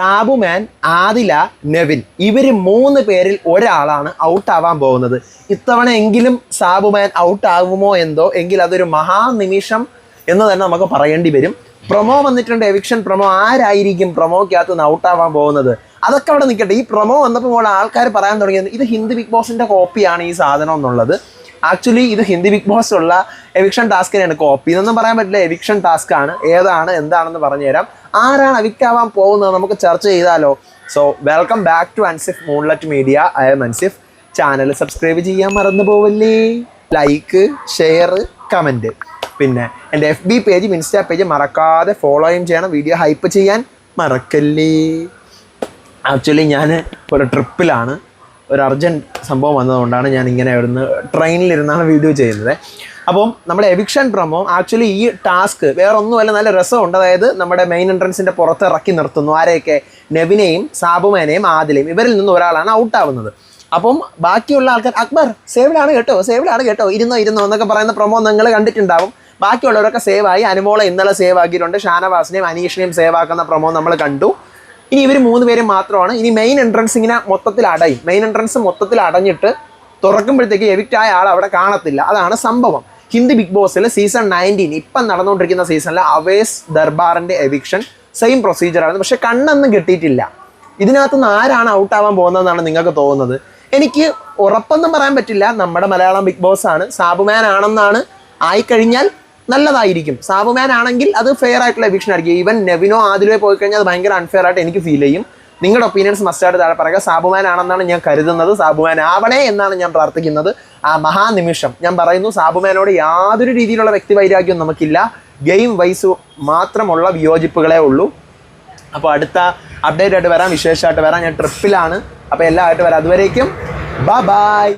സാബുമാൻ ആദില നെവിൻ. ഇവർ മൂന്ന് പേരിൽ ഒരാളാണ് ഔട്ട് ആവാൻ പോകുന്നത്. ഇത്തവണ എങ്കിലും സാബുമാൻ ഔട്ട് ആകുമോ എന്തോ എങ്കിൽ അതൊരു മഹാനിമിഷം എന്ന് തന്നെ നമുക്ക് പറയേണ്ടി വരും. പ്രൊമോ വന്നിട്ടുണ്ട് എവിക്ഷൻ പ്രൊമോ. ആരായിരിക്കും പ്രൊമോക്കകത്ത് നിന്ന് ഔട്ട് ആവാൻ പോകുന്നത്? അതൊക്കെ അവിടെ നിൽക്കട്ടെ. ഈ പ്രൊമോ വന്നപ്പോൾ ആൾക്കാർ പറയാൻ തുടങ്ങിയത് ഇത് ഹിന്ദി ബിഗ് ബോസിന്റെ കോപ്പിയാണ് ഈ സാധനം എന്നുള്ളത്. ആക്ച്വലി ഇത് ഹിന്ദി ബിഗ് ബോസ് ഉള്ള എവിക്ഷൻ ടാസ്കിനെയാണ് കോപ്പി. എന്നൊന്നും പറയാൻ പറ്റില്ല എവിക്ഷൻ ടാസ്ക് ആണ് ഏതാണ് എന്താണെന്ന് പറഞ്ഞുതരാം. ആരാണ് അവിക്റ്റ് ആവാൻ പോകുന്നത് നമുക്ക് ചർച്ച ചെയ്താലോ? So welcome back to Ansif moonlit media I M Ansif channel subscribe ചെയ്യാൻ മറന്നു പോവല്ലേ? ലൈക്ക് ഷെയർ കമന്റ് പിന്നെ എന്റെ എഫ് ബി പേജും ഇൻസ്റ്റാ പേജും മറക്കാതെ ഫോളോയും ചെയ്യണം. വീഡിയോ ഹൈപ്പ് ചെയ്യാൻ മറക്കല്ലേ? ആക്ച്വലി ഞാൻ ഒരു ട്രിപ്പിലാണ് ഒരു അർജന്റ് സംഭവം വന്നതുകൊണ്ടാണ് ഞാൻ ഇങ്ങനെ ഇവിടുന്ന് ട്രെയിനിലിരുന്നാണ് വീഡിയോ ചെയ്യുന്നത്. അപ്പം നമ്മുടെ എവിക്ഷൻ പ്രമോ ആക്ച്വലി ഈ ടാസ്ക് വേറെ ഒന്നുമല്ല നല്ല രസമുണ്ട്. അതായത് നമ്മുടെ മെയിൻ എൻട്രൻസിന്റെ പുറത്ത് ഇറക്കി നിർത്തുന്നു. ആരെയൊക്കെ? നെവിനെയും സാബുമേനെയും ആദിലെയും. ഇവരിൽ നിന്ന് ഒരാളാണ് ഔട്ടാവുന്നത് അപ്പം ബാക്കിയുള്ള ആൾക്കാർ അക്ബർ സേവിലാണ് കേട്ടോ സേവിലാണ് കേട്ടോ. ഇരുന്നോ ഇരുന്നോ എന്നൊക്കെ പറയുന്ന പ്രമോ നിങ്ങൾ കണ്ടിട്ടുണ്ടാവും. ബാക്കിയുള്ളവരൊക്കെ സേവ് ആയി. അനുമോളെ ഇന്നലെ സേവ് ആക്കിയിട്ടുണ്ട്. ഷാനവാസിനെയും അനീഷിനെയും സേവ് ആക്കുന്ന പ്രമോ നമ്മൾ കണ്ടു. ഇനി ഇവർ മൂന്ന് പേരും മാത്രമാണ്. ഇനി മെയിൻ എൻട്രൻസ് ഇങ്ങനെ മൊത്തത്തിൽ അടയും. മെയിൻ എൻട്രൻസ് മൊത്തത്തിൽ അടഞ്ഞിട്ട് തുറക്കുമ്പോഴത്തേക്ക് എവിക്റ്റായ ആൾ അവിടെ കാണത്തില്ല. അതാണ് സംഭവം. ഹിന്ദി ബിഗ് ബോസിൽ സീസൺ നയന്റീൻ ഇപ്പം നടന്നുകൊണ്ടിരിക്കുന്ന സീസണിൽ അവേസ് ദർബാറിന്റെ എവിക്ഷൻ സെയിം പ്രൊസീജിയറാണ് പക്ഷേ കണ്ണൊന്നും കിട്ടിയിട്ടില്ല. ഇതിനകത്ത് നിന്ന് ആരാണ് ആവാൻ പോകുന്നതെന്നാണ് നിങ്ങൾക്ക് തോന്നുന്നത്. എനിക്ക് ഉറപ്പൊന്നും പറയാൻ പറ്റില്ല. നമ്മുടെ മലയാളം ബിഗ് ബോസ് ആണ്. സാബുമാൻ ആണെന്നാണ് ആയിക്കഴിഞ്ഞാൽ നല്ലതായിരിക്കും. സാബുമാൻ ആണെങ്കിൽ അത് ഫെയർ ആയിട്ടുള്ള എവിക്ഷൻ ആയിരിക്കും. ഈവൻ നെവിനോ ആദിലോ പോയി കഴിഞ്ഞാൽ അത് ഭയങ്കര അൺഫെയർ ആയിട്ട് എനിക്ക് ഫീൽ ചെയ്യും. നിങ്ങളുടെ ഒപ്പീനിയൻസ് മസ്റ്റായിട്ട് താഴെ പറയുക. സാബുമാൻ ആണെന്നാണ് ഞാൻ കരുതുന്നത്. സാബുമാൻ ആവണേ എന്നാണ് ഞാൻ പ്രാർത്ഥിക്കുന്നത്. ആ മഹാനിമിഷം ഞാൻ പറയുന്നു സാബുമാനോട് യാതൊരു രീതിയിലുള്ള വ്യക്തിവൈരാഗ്യവും നമുക്കില്ല. ഗെയിം വൈസ് മാത്രമുള്ള വിയോജിപ്പുകളേ ഉള്ളൂ. അപ്പോൾ അടുത്ത അപ്ഡേറ്റ് ആയിട്ട് വരാം വിശേഷമായിട്ട് വരാം. ഞാൻ ട്രിപ്പിലാണ് അപ്പോൾ എല്ലാം ആയിട്ട് വരാം. അതുവരേക്കും ബൈ